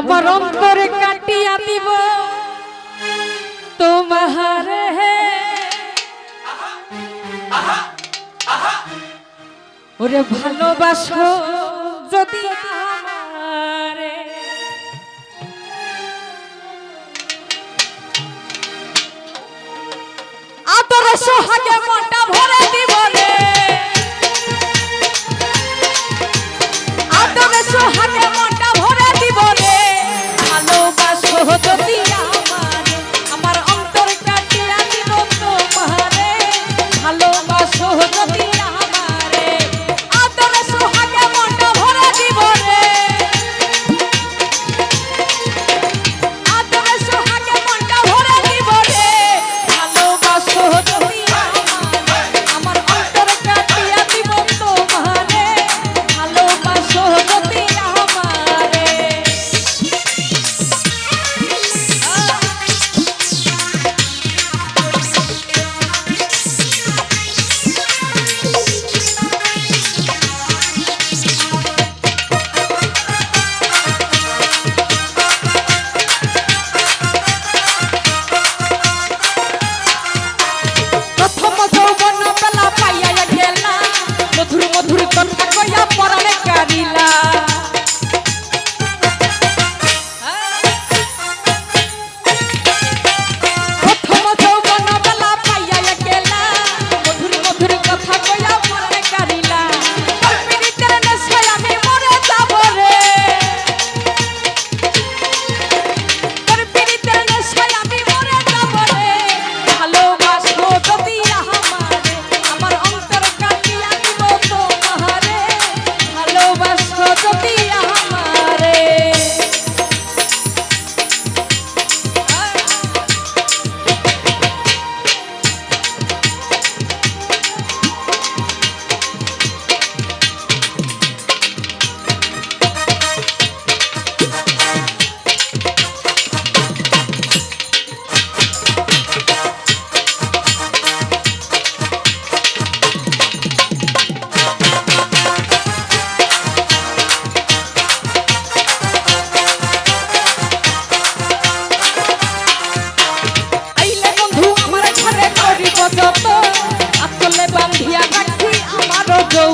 আমার অন্তরে কাটিয়া দিব। তোমার হে। ওরে ভালোবাসো যদি আদর সোহাগে মোটা ভরে দিব রে। আদর সোহাগে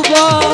Gold.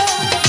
Yeah.